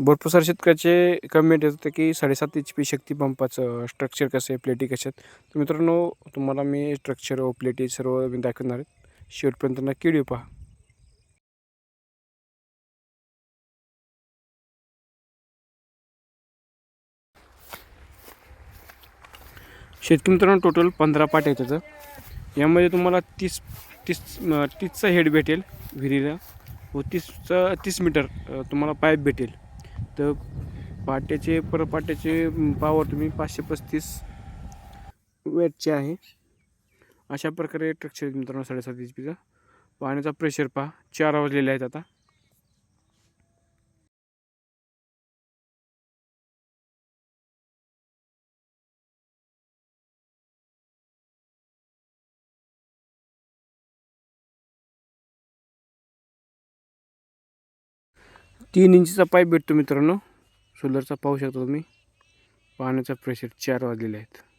भरपूर सारे शेतकऱ्याचे कमेंट येत होते की साडेसात एच पी शक्ती पंपाचं स्ट्रक्चर कसं आहे प्लेटी कशा आहेत? तर मित्रांनो तुम्हाला मी स्ट्रक्चर व प्लेटी सर्व मी दाखवणार आहेत शेवटपर्यंत नक्की व्हिडिओ पहा. शेतकरी मित्रांनो टोटल पंधरा पाट आहे त्याचं. यामध्ये तुम्हाला तीस तीस तीसचा हेड भेटेल विहिरीला व तीसचा तीस मीटर तुम्हाला पाईप भेटेल. तर पाट्याचे परपाट्याचे पावर तुम्ही पाचशे पस्तीस वेटचे आहे. अशा प्रकारे ट्रक्चर मित्रांनो साडेसात एच पीचा पाण्याचा प्रेशर पहा चार वाजलेले आहेत आता. तीन इंचचा पाईप भेटतो मित्रांनो. सोलरचा पाहू शकता तुम्ही. पाण्याचा प्रेशर चार वाजलेले आहेत.